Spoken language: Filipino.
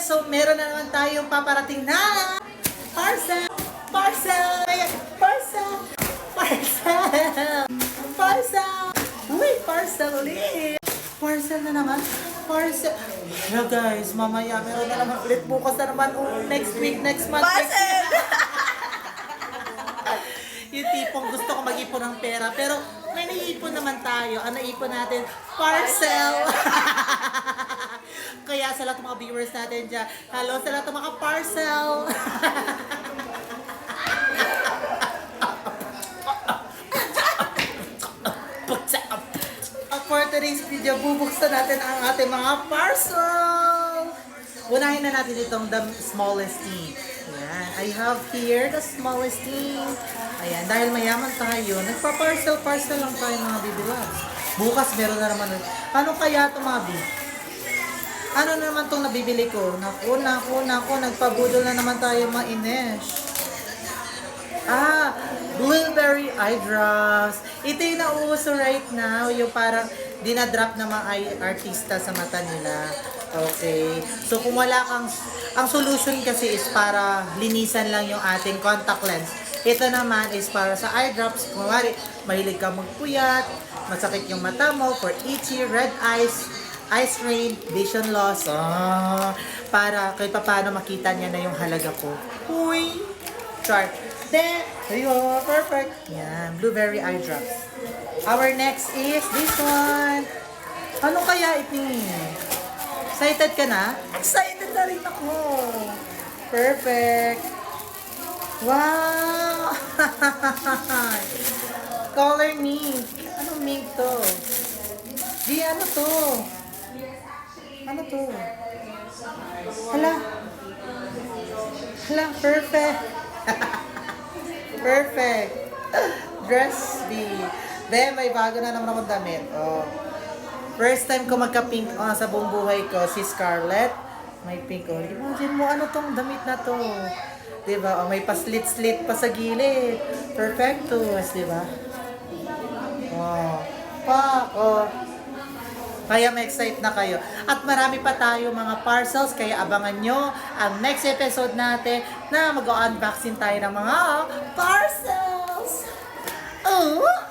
Yes, so meron na naman tayong paparating na parcel! Parcel! Parcel! Parcel! Parcel! Uy, parcel ulit! Parcel na naman. Parcel. Hello guys, mamaya meron na naman ulit bukas na naman. Oh, next week, next month. Parcel! yung tipong gusto ko mag-ipon ng pera. Pero may naiipon naman tayo. Ang naipon natin, parcel. Kaya sa lahat ng mga viewers natin dyan, hello sa lahat ng mga parcel. For today's video, bubuksan natin ang ating mga parcel. Unahin na natin itong the smallest thing. Ayan. I have here the smallest thing. Ayan. Dahil mayaman tayo, nagpa-parcel-parcel lang tayo mga bibilas. Bukas meron na naman. Ano kaya ito mga bi? Ano na naman itong nabibili ko? Naku, naku, naku. Nagpabudol na naman tayo mga Ines. Ah, blueberry eye drops. Ito yung nauuso right now, yung parang dinadrop ng mga artista sa mata nila. Okay. So kung wala kang, ang solution kasi is para linisan lang yung ating contact lens. Ito naman is para sa eye drops. Kung mahilig ka magpuyat, masakit yung mata mo, for itchy, red eyes, eye strain, vision loss. Ah, para kahit pa paano makita niya na yung halaga ko. Uy! Chart. Then, go. Perfect. Yan. Blueberry eye drops. Our next is this one. Ano kaya ito? Excited ka na? Excited na rin ako. Perfect. Wow! Color mink. Anong mink to? Di, ano to? Ano to? Hala. Hala, perfect. perfect. Dress B. Then, may bago na naman akong damit. Oh. First time ko magka-pink oh, sa buong buhay ko, si Scarlett. May pink. Oh. Imagine mo, ano tong damit na to? Diba? Oh, may paslit-slit pa sa gilid. Perfectus, diba? Oh. Pa, oh. Kaya ma-excite na kayo. At marami pa tayo mga parcels, kaya abangan nyo ang next episode natin na mag-unboxing tayo ng mga parcels! Oh!